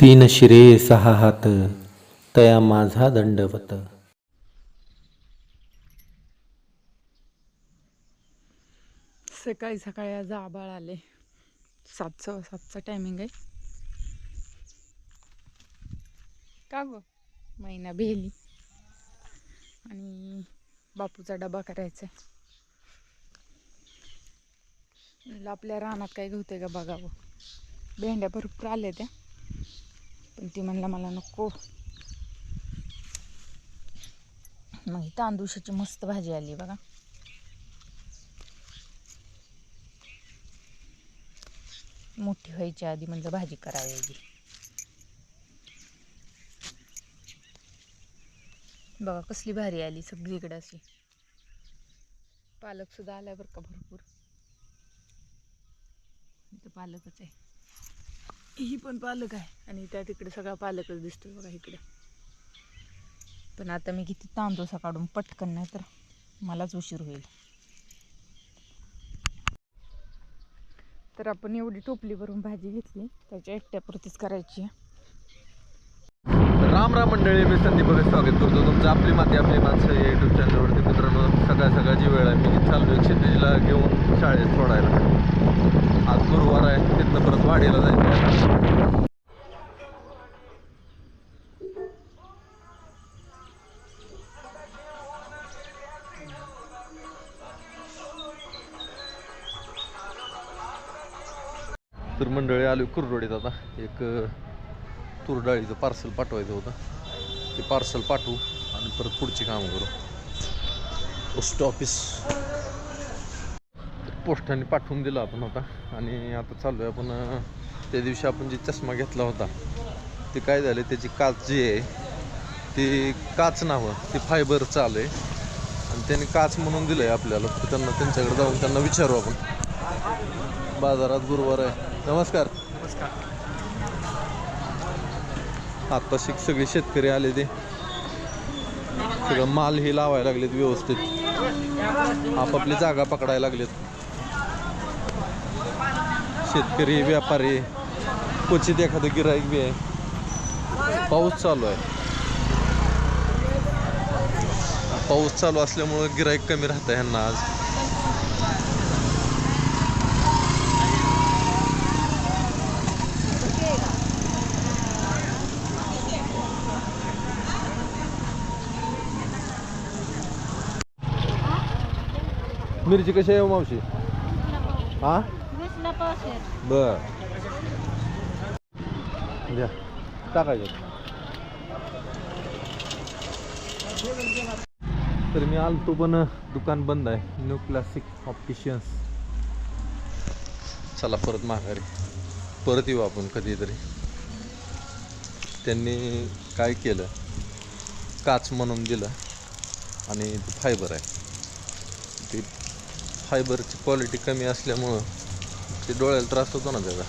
तीन शिरे सहा हात तया माझा दंडवत. सकाळी सकाळी आज आबाळ आले. सात सव्वा सातचा टायमिंग आहे. का ग? महिना भेली. आणि बापूचा डबा करायचा आहे. आपल्या रानात काय गवते का बघावं. भेंड्या भरपूर आल्या त्या. पण ती म्हणला मला नको. मग ही तांदूळाची मस्त भाजी आली बघा. मोठी व्हायच्या आधी म्हणलं भाजी करावी बघा कसली भारी आली सगळीकडे अशी. पालक सुद्धा आलाय बरं का भरपूर. पालकच आहे. ही पण पालक आहे. आणि त्या तिकडे सगळा पालकच दिसतोय बघा इकडे. पण आता मी किती तांदूळ काढून पटकन नाही तर मलाच उशीर होईल. तर आपण एवढी टोपली भरून भाजी घेतली. त्याच्या एकट्यापुरतीच करायची राम राम मंडळी मी संदीप स्वागत करतो. तुमचं आपली माती आपली माणसं या युट्यूब चॅनलवरती मित्रांनो सकाळ सकाळची वेळ आहे. मी चाललो एक क्षितिजला घेऊन शाळेत सोडायला. आज गुरुवार आहे तिथनं परत वाडीला जायचं आहे. तर मंडळी आलो कुरडोडीत आता. एक तुरडाळीचं पार्सल पाठवायचं होतं. ते पार्सल पाठवू आणि परत पुढची कामं करू. पोस्ट ऑफिस पोस्टाने पाठवून दिलं आपण आता. आणि आता चालू आहे आपण त्या दिवशी आपण जे चष्मा घेतला होता ते काय झालं त्याची काच जी आहे ती काच नावं ती फायबर चालू आहे. आणि त्यांनी काच म्हणून दिलं आहे आपल्याला तर त्यांना त्यांच्याकडे जाऊन त्यांना विचारू आपण. बाजारात गुरुवार आहे. नमस्कार. आता शिक सगळे शेतकरी आले ते. सगळं माल हे लावायला लागलेत व्यवस्थित. आपापली जागा पकडायला लागलेत. शेतकरी व्यापारी क्वचित एखादं गिराईक बी आहे. पाऊस चालू आहे. पाऊस चालू असल्यामुळं गिराईक कमी राहतं ह्यांना आज. मिरची कशी आहे हो मावशी? हा? बर. द्या. टाकायचं. तर मी आलतो पण दुकान बंद आहे. न्यू क्लासिक ऑप्टिशियन्स चला परत माघारी. परत येऊ आपण कधीतरी. त्यांनी काय केलं? काच म्हणून दिलं. आणि फायबर आहे. फायबरची क्वालिटी कमी असल्यामुळं ते डोळ्याला त्रास होतो ना त्याचा.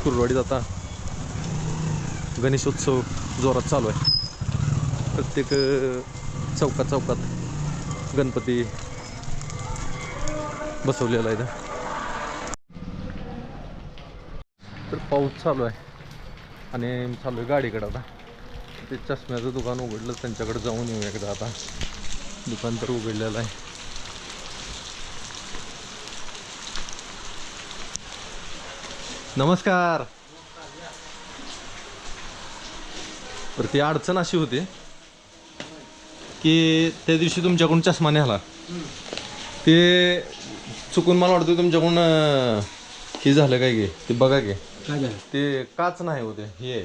कुरवाडीत आता गणेशोत्सव जोरात चालू आहे. प्रत्येक चौकात चौकात गणपती बसवलेला आहे तर पाऊस चालू आहे आणि चालू आहे गाडीकडे आता. ते चष्म्याचं दुकान उघडलं त्यांच्याकडे जाऊन येऊ एकदा आता. दुकान तर उघडलेलं आहे. नमस्कार. तर ती अडचण अशी होती की त्या दिवशी तुमच्याकडून चष्मा नेला ते चुकून मला वाटतं तुमच्याकडून हे झालं काय गे? ते बघा गे. ते काच नाही होते हे.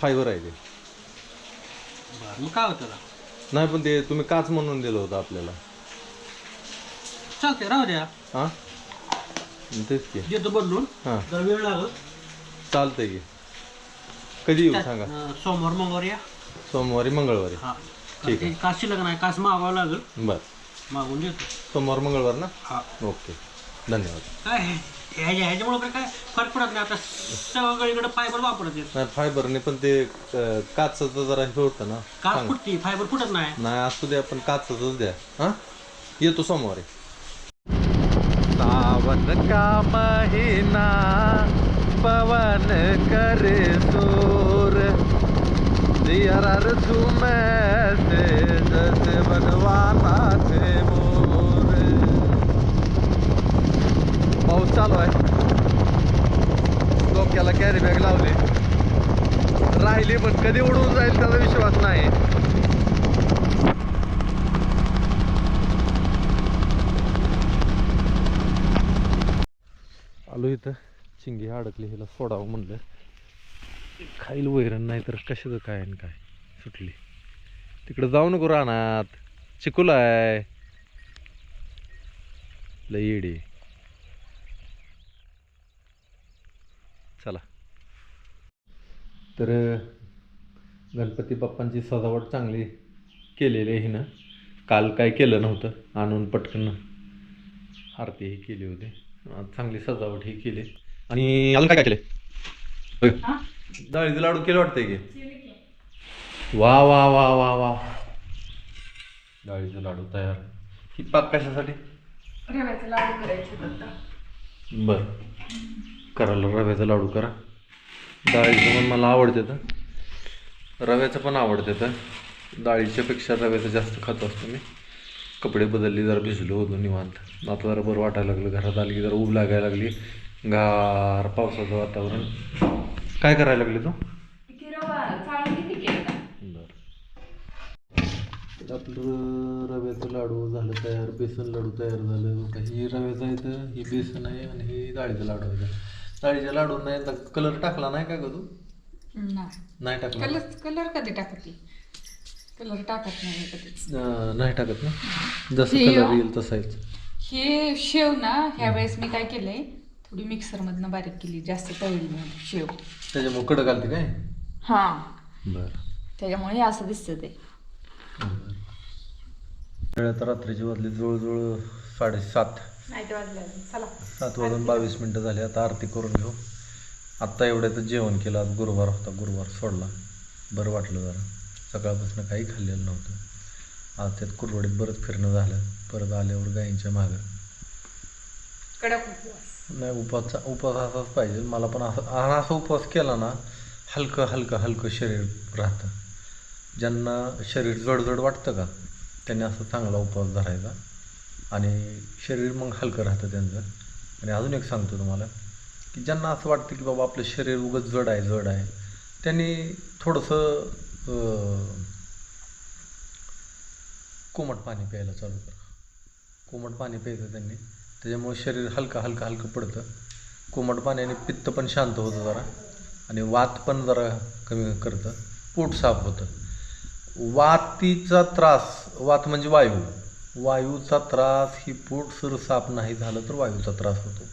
फायबर आहे ते. मग काय होतं नाही पण ते तुम्ही काच म्हणून दिलं होतं आपल्याला. चालतंय राहू द्या. हां? तेच की. देतो बदलून हां. जर वेळ लागत चालतंय की. कधी येऊ सांगा? अं, सोमवार मंगळवार या? सोमवारी मंगळवारी. हा. ठीक आहे. कास शिल्लक नाही? कास मागावं लागेल. बर. मागून देतो. सोमवार मंगळवार ना? हा. ओके. धन्यवाद. काय ह्याच्या ह्याच्यामुळे काय काय फरक पडत नाही. आता सगळीकडे फायबर वापरत येत नाही फायबरने पण ते अं, काचचं जरा हे होतं ना. सांगा. फुटती. फायबर फुटत नाही. नाही असू द्या पण काचच द्या. हा? येतो सोमवारी. सावन का महिना पवन कर सोर। दियार झूमे से जस बनवाना थे मोर। पाऊस चालू आहे. डोक्याला कॅरी बॅग लावली. राहिली पण कधी उडून जाईल त्याचा विश्वास नाही. आलो इथं. चिंगी अडकली हिला सोडावं म्हणलं. खाईल वैरण नाही तर कशाचं काय आणि काय? सुटली. तिकडं जाऊ नको रानात. चिकुल आहे. लईडी येडी. चला. तर गणपती बाप्पांची सजावट चांगली केलेली आहे हिनं. काल काय केलं नव्हतं आणून पटकन आरती ही केली होती. चांगली सजावट ही केली. आणि अजून काय काय केले डाळीचे लाडू केले वाटतंय की? वा वा वा वा वा. डाळीचे लाडू तयार. ही पाक कशासाठी? रव्याचे लाडू करायचे आता बर. करायला रव्याचा लाडू करा. डाळीचं पण मला आवडते तर. रव्याचं पण आवडते तर. डाळीच्या पेक्षा रव्याचं जास्त खात असतो मी. कपडे बदलले जरा भिजलो होतो निवांत. आता जरा बरं वाटायला लागलं. घरात आली की जरा ऊब लागायला लागली. गार पावसाचं वातावरण. काय करायला लागले तू? बरं. आपलं रव्याचं लाडू झालं तयार बेसन लाडू तयार झालं. ही रव्याचं आहे तर ही बेसन आहे आणि ही डाळीचं लाडू आहे. डाळीच्या लाडू नाही कलर टाकला नाही का ग तू? नाही टाकला. कलर कलर कधी टाकते? कलर टाकत नाही कधीच. अं, नाही टाकत ना? जसं हे कलर. येईल तसाच. हे शेव ना ह्या वेळेस मी काय केलंय थोडी मिक्सरमधनं बारीक केली जास्त तळली नाही शेव. त्याच्यामुळे कडक घालते काय? हा. बरं. त्याच्यामुळे हे असं दिसतं ते. वेळात रात्रीची वाजली जवळजवळ साडेसात. नाईट वाजले चला. सात वाजून बावीस मिनटं झाली. आता आरती करून घेऊ. आत्ता एवढ्यातच जेवण केलं. आज गुरुवार होता. गुरुवार सोडला. बरं वाटलं जरा. सकाळपासून काही खाल्लेलं नव्हतं. आज त्यात कुरवडीत बरंच फिरणं झालं. परत आल्यावर गायींच्या मागं. कडक उपवास. नाही उपवासचा उपवास असाच पाहिजे. मला पण असं असा उपवास केला ना हलकं हलकं हलकं शरीर राहतं. ज्यांना शरीर जडजड वाटतं का त्यांनी असं चांगला उपवास धरायचा. आणि शरीर मग हलकं राहतं त्यांचं. आणि अजून एक सांगतो तुम्हाला की ज्यांना असं वाटतं की बाबा आपलं शरीर उगत जड आहे जड आहे त्यांनी थोडंसं कोमट पाणी प्यायला चालू करा. कोमट पाणी प्यायचं त्यांनी त्याच्यामुळे शरीर हलकं हलकं हलकं पडतं. कोमट पाण्याने पित्त पण शांत होतं जरा आणि वात पण जरा कमी करतं. पोट साफ होतं. वातीचा त्रास वात म्हणजे वायू. वायूचा त्रास ही पोट सर साफ नाही झालं तर वायूचा त्रास होतो.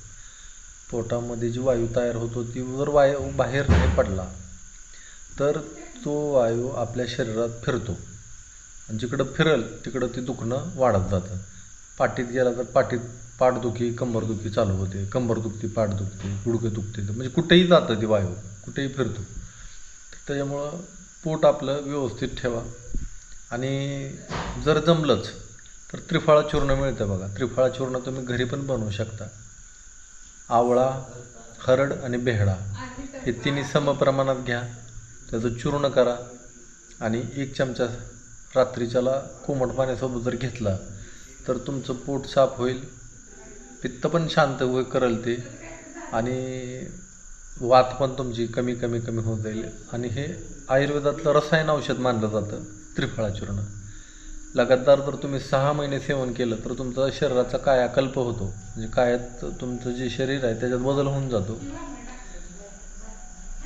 पोटामध्ये जी वायू तयार होतो ती जर वायू बाहेर नाही पडला तर तो वायू आपल्या शरीरात फिरतो. आणि जिकडं फिरल तिकडं ते दुखणं वाढत जातं. पाठीत गेला तर पाठीत पाठदुखी कंबरदुखी चालू होते. कंबर दुखते पाठ दुखते गुडघे दुखते म्हणजे कुठेही जातं ते वायू. कुठेही फिरतो. त्याच्यामुळं पोट आपलं व्यवस्थित ठेवा. आणि जर जमलंच तर त्रिफळा चूर्ण मिळतं बघा. त्रिफळा चूर्ण तुम्ही घरी पण बनवू शकता. आवळा हरड आणि बेहडा. हे तिन्ही समप्रमाणात घ्या. त्याचं चूर्ण करा आणि एक चमचा रात्रीच्याला कोमट पाण्यासोबत जर घेतला तर तुमचं पोट साफ होईल पित्त पण शांत होईल करल ते आणि वात पण तुमची कमी कमी कमी होत जाईल. आणि हे आयुर्वेदातलं रसायन औषध मानलं जातं त्रिफळा चूर्ण. लगातार जर तुम्ही सहा महिने सेवन केलं तर तुमचा शरीराचा कायाकल्प होतो. म्हणजे कायात तुमचं जे शरीर आहे त्याच्यात बदल होऊन जातो.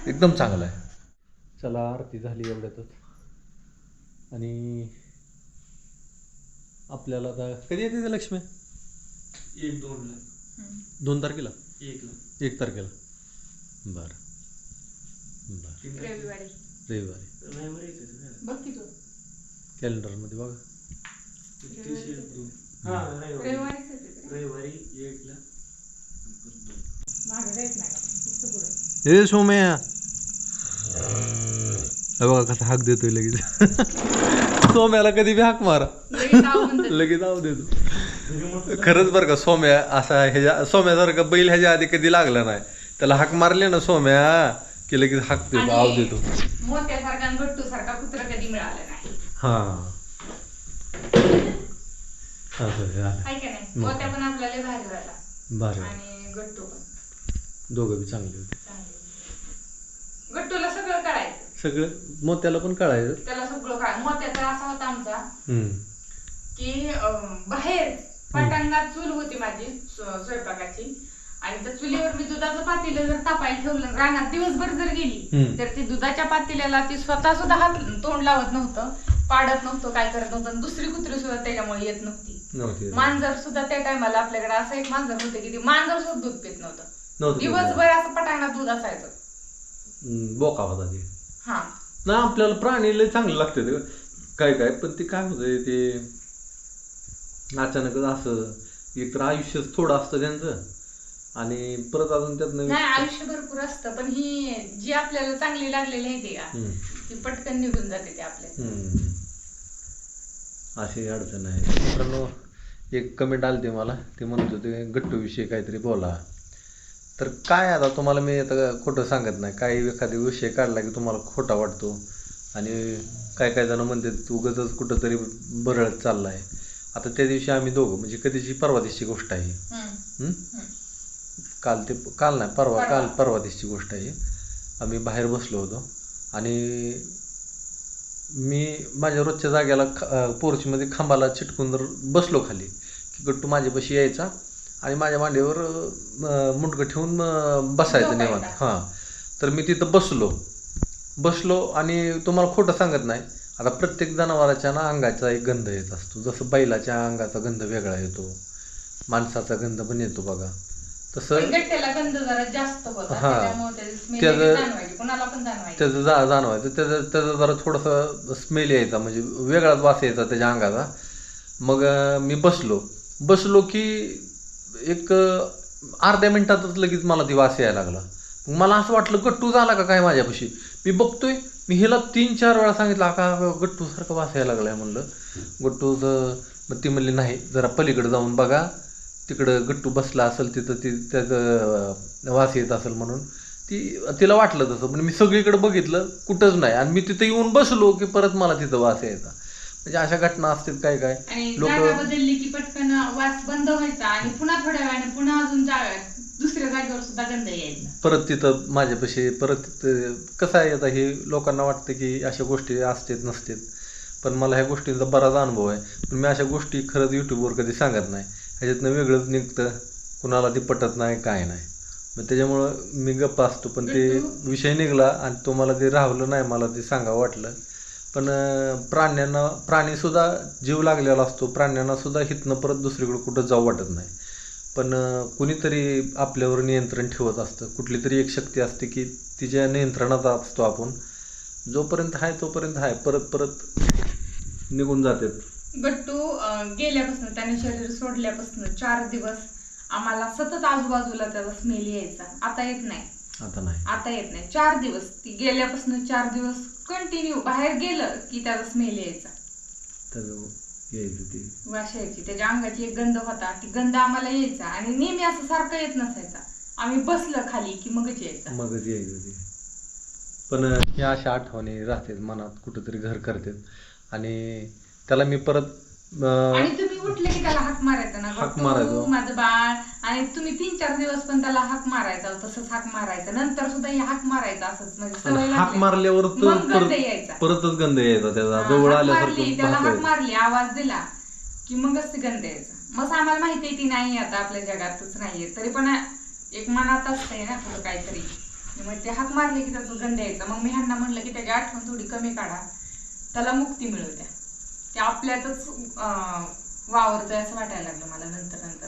एकदम चांगलं आहे. चला आरती झाली एवढ्यातच. आणि आपल्याला आता कधी येते ते लक्ष्मी? एक दोन ला. दोन तारखेला? एक ला. एक तारखेला. बरं. बरं. रविवारी. रविवारी. रविवारी येते बघ की तू. कॅलेंडरमध्ये बघा. तीस एक दोन. हा रविवारी रविवारीच येते ते. रविवारी. एक ला. मागं जायच नाही का? फक्त पुढं. हे सोम्या. बघा कसा हाक देतोय लगेच. सोम्याला कधी बी हाक मारा. लगेच आव देतो. खरंच बरं का सोम्या असा ह्याच्या सोम्यासारखा बैल ह्याच्या आधी कधी लागला नाही. त्याला हाक मारले ना सोम्या की लगेच हाक देतो आव देतो. मोत्यासारखा आणि गट्टू सारखा कुत्रा कधी मिळाला नाही. हा. असं आहे. हाय का नाही? मोत्या पण आपल्याला भारी झाला. भारी. आणि गट्टू पण. दोघं बी चांगले होते. गट्टूला सगळं मोत्याला पण कळायचं. त्याला सगळं कळाय मोत्याचा असा होता आमचा हम्म. की अं, बाहेर पटांगात चूल होती माझी स्व- स्वयंपाकाची. आणि त्या चुलीवर मी दुधाचं पातेलं जर तापायला ठेवलं रानात दिवसभर जर गेली हम्म. तर ती दुधाच्या पातेल्याला ती स्वतः सुद्धा हात तोंड लावत नव्हतं पाडत नव्हतं काय करत नव्हतं आणि दुसरी कुत्री सुद्धा त्याच्यामुळे येत नव्हती. नव्हती. मांजर सुद्धा त्या टायमाला आपल्याकडे असं एक मांजर होतं की ती मांजर सुद्धा दूध पित नव्हतं. नव्हती दिवसभर असं पटांगणात दूध असायचं. बोका होता ते. हा. नाही आपल्याला प्राणी लय चांगले लागते ते. काय काय पण ते काय होतंय ते अचानकच असं एक तर आयुष्य थोडं असतं त्यांचं. आणि परत अजून त्यातनं नाही आयुष्य भरपूर असतं पण ही जी आपल्याला चांगली लागलेली आहे ती का? ती पटकन निघून जाते ते आपल्याला हम्म. अशी अडचण आहे. मित्रांनो एक कमेंट आली ते मला. ते म्हणत होते गट्टूविषयी काहीतरी बोला. तर काय आता तुम्हाला मी आता खोटं सांगत नाही. काही एखादी विषय काढला की तुम्हाला खोटा वाटतो. आणि काय काय जण म्हणते उगतच कुठंतरी बरळत चाललाय. आता त्या दिवशी आम्ही दोघं म्हणजे कधीची परवा दिवशी गोष्ट आहे? काल ते काल नाही परवा. काल परवा दिवशी गोष्ट आहे आम्ही बाहेर बसलो होतो. आणि मी माझ्या रोजच्या जाग्याला पोर्चमध्ये खांबाला चिटकून जर बसलो खाली की गट्टू माझ्यापाशी यायचा. आणि माझ्या मांडीवर मुंडकं ठेवून बसायचं. निवांत. हां. तर मी तिथं बसलो. बसलो आणि तुम्हाला खोटं सांगत नाही. आता प्रत्येक जनावराच्या ना अंगाचा एक गंध येत असतो. जसं बैलाच्या अंगाचा गंध वेगळा येतो. माणसाचा गंध पण येतो बघा. तसं पण गट्ट्याला गंध जरा जास्त होता. हा. त्याची त्याचं- जा जाणवायचं. त्याचं त्याचं जरा थोडंसं स्मेल यायचा. म्हणजे वेगळाच वास यायचा त्याच्या अंगाचा. मग मी बसलो. बसलो की एक अर्ध्या मिनिटातच लगेच मला ती वास यायला लागला. मला असं वाटलं गट्टू झाला का काय माझ्यापाशी? मी बघतोय मी हिला तीन चार वेळा सांगितलं का गट्टू सारखं वास यायला लागलाय म्हणलं. गट्टूचं मग ती म्हणली नाही जरा पलीकडे जाऊन बघा. तिकडं गट्टू बसला असेल तिथं ती त्याचं वास येत असेल म्हणून. ती तिला वाटलं तसं पण मी सगळीकडे बघितलं कुठंच नाही. आणि मी तिथं येऊन बसलो की परत मला तिथं वास यायचा. म्हणजे अशा घटना असतात काय काय? आणि लोक जागा बदलली की पटकन वास बंद व्हायचा आणि पुन्हा थोड्या वेळाने पुन्हा अजून जागा दुसऱ्या जागेवर सुद्धा गंध यायचा. परत तिथं माझ्यापाशी परत तिथं कसं आहे आता हे लोकांना वाटतं की अशा गोष्टी असतात नसतात. पण मला ह्या गोष्टींचा बराच अनुभव आहे. पण मी अशा गोष्टी खरंच यूट्यूबवर कधी सांगत नाही. ह्याच्यातनं वेगळंच निघतं. कुणाला ती पटत नाही काय नाही. मग त्याच्यामुळं मी गप्प असतो. पण ते विषय निघला आणि तो मला ते राहवलं नाही मला ते सांगावं वाटलं पण प्राण्यांना प्राणीसुद्धा जीव लागलेला असतो. प्राण्यांना सुद्धा हितनं परत दुसरीकडे कुठं जाऊ वाटत नाही. पण कुणीतरी आपल्यावर नियंत्रण ठेवत असतं. कुठली तरी एक शक्ती असते की तिच्या नियंत्रणात असतो आपण. जोपर्यंत आहे तोपर्यंत आहे. परत परत निघून जातात. गट्टू अं, गेल्यापासून त्याने शरीर सोडल्यापासून चार दिवस आम्हाला सतत आजूबाजूला त्याचा स्मेल यायचा. आता येत नाही. आता नाही. आता येत नाही. चार दिवस. ती गेल्यापासून चार दिवस कंटिन्यू बाहेर गेलं की त्याचा स्मेल यायचा. तर यायचं ते. वास यायची. त्याच्या अंगाची एक गंध होता. ती गंध आम्हाला यायचा. आणि नेहमी असं सारखं येत नसायचा. आम्ही बसलं खाली की मगच यायचा. मगच यायचं ते. पण ह्या अशा आठवणी राहतात मनात. कुठंतरी घर करतात. आणि त्याला मी परत आणि तुम्ही उठले की त्याला हाक मारायचा ना हाक मारायचो. माझं बाळ. आणि तुम्ही तीन चार दिवस पण त्याला हाक मारायचा तसंच हाक मारायचा. नंतर सुद्धा हाक मारायचा असंच. म्हणजे हाक. मारल्यावर गंध यायचा. परतच गंध यायचा त्याचा. जवळ हाक मारली आल्यासारखं त्याला हाक. मारली आवाज दिला की मगच ते गंध यायचा. मग आम्हाला माहिती आहे ती नाही आता आपल्या जगातच नाहीये. तरी पण एक मनात असतंय ना थोडं काहीतरी. मग ते हाक मारले की त्याचा गंध यायचा. मग मी ह्यांना म्हणलं की त्याची आठवण थोडी कमी काढा. त्याला मुक्ती मिळू द्या. ते आपल्यातच वावरतोय असं वाटायला लागलं मला नंतर नंतर.